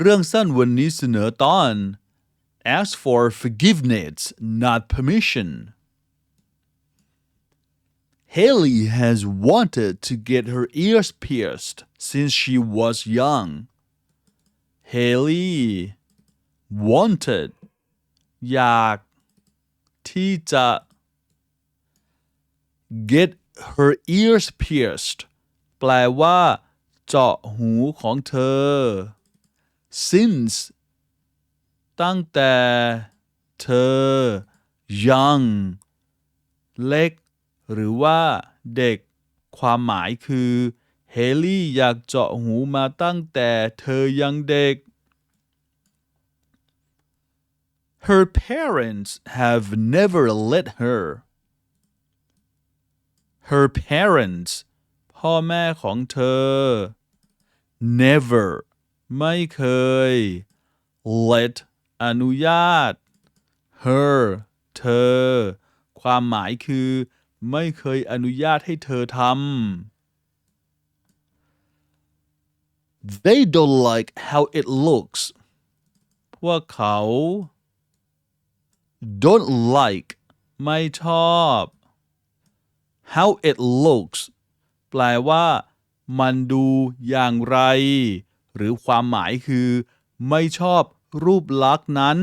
เรื่องสั้นวันนี้เสนอตอน ask for forgiveness not permission Haley has wanted to get her ears pierced since she was young Haley wanted อยากที่จะ get her ears pierced แปลว่า เจาะหูของเธอ since ตั้งแต่เธอ young เล็ก หรือว่าเด็ก ความหมายคือเฮลี่อยากเจาะหูมาตั้งแต่เธอยังเด็ก Her parents have never let her. Her parents พ่อแม่ของเธอ never ไม่เคย let อนุญาต her เธอ ความหมายคือ ไม่เคยอนุญาตให้เธอทำ They don't like how it looks พวกเขา don't like ไม่ชอบ how it looks แปลว่า มันดูอย่างไร หรือความหมายคือ ไม่ชอบรูปลักษณ์นั้น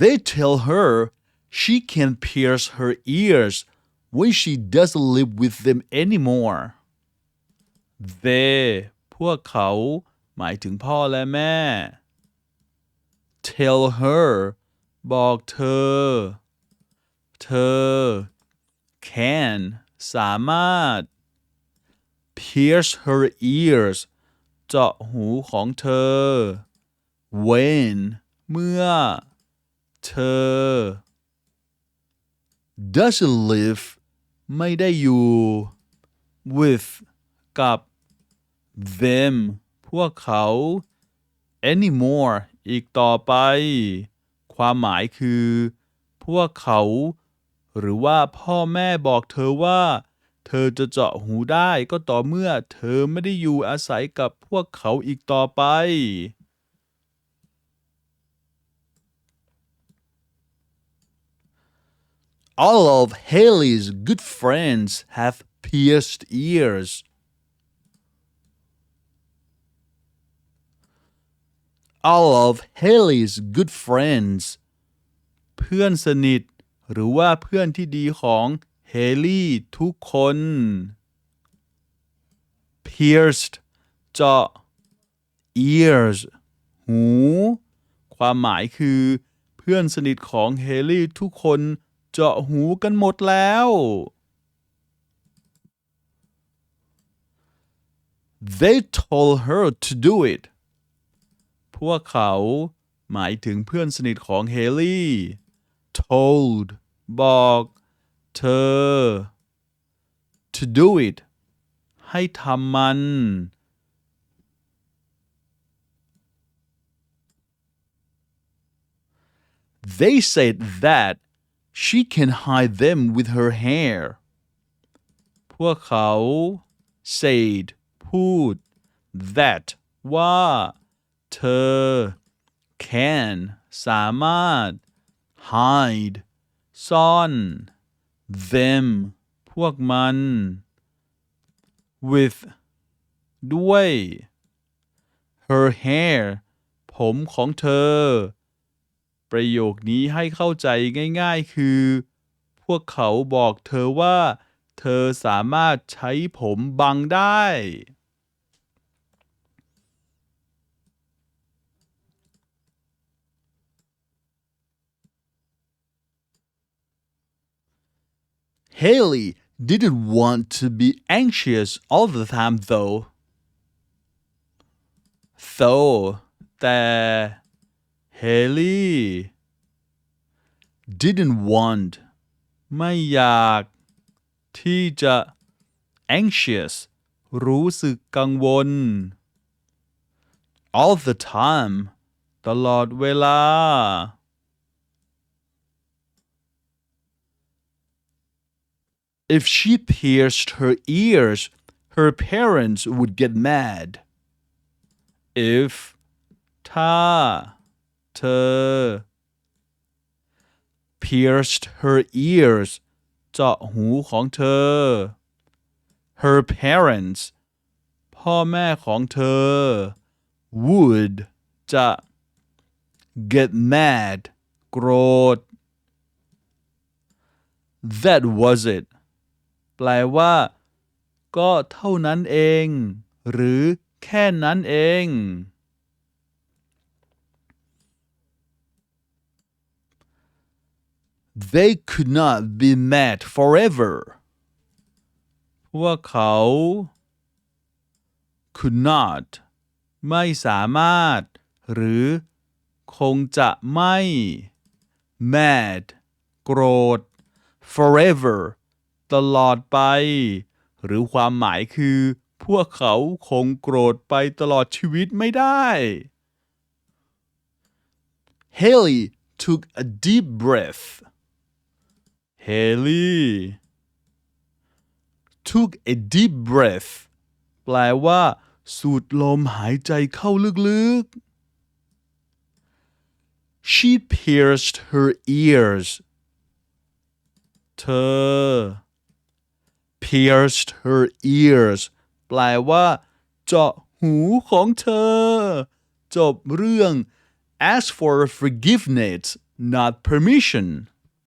They tell her she can pierce her ears when she doesn't live with them anymore. They พวกเขาหมายถึงพ่อและแม่ tell her บอกเธอ เธอ can สามารถ pierce her ears เจาะหูของเธอ when เมื่อ เธอ doesn't live ไม่ได้อยู่ with กับ them พวกเขา anymore อีกต่อไป ความหมายคือ พวกเขา หรือว่าพ่อแม่บอกเธอว่า เธอจะเจาะหูได้ก็ต่อเมื่อเธอไม่ได้อยู่อาศัยกับพวกเขาอีกต่อไป All of Haley's good friends have pierced ears. All of Haley's good friends เพื่อนสนิท หรือว่าเพื่อนที่ดีของเฮลี่ทุกคน pierced เจาะ ears หู ความหมายคือ เพื่อนสนิทของเฮลี่ทุกคนเจาะหูกันหมดแล้ว They told her to do it พวกเขาหมายถึงเพื่อนสนิทของเฮลี่ told บอก เธอ to do it ให้ทำมัน They said that she can hide them with her hair พวกเขา said พูด that ว่า เธอ can สามารถ hide ซ่อน them พวกมัน with ด้วย her hair ผมของเธอ ประโยคนี้ให้เข้าใจง่ายๆ คือ พวกเขาบอกเธอว่า เธอสามารถใช้ผมบังได้ Haley didn't want to be anxious all the time though. Though แต่ Haley didn't want ไม่อยาก ที่จะ anxious รู้สึกกังวล all the time ตลอดเวลา if she pierced her ears her parents would get mad if ถ้า เธอ pierced her ears เจาะหูของเธอ her parents พ่อแม่ของเธอ would จะ get mad โกรธ that was it แปลว่า ก็เท่านั้นเอง หรือแค่นั้นเอง They could not be mad forever พวกเขา could not ไม่สามารถ หรือ คงจะไม่ mad โกรธ forever ตลอดไป หรือความหมายคือ พวกเขาคงโกรธไปตลอดชีวิตไม่ได้ Haley took a deep breath Haley took a deep breath แปลว่า สูดลมหายใจเข้าลึกๆ She pierced her ears เธอ pierced her ears แปลว่า เจาะหูของเธอ จบเรื่อง ask for forgiveness not permission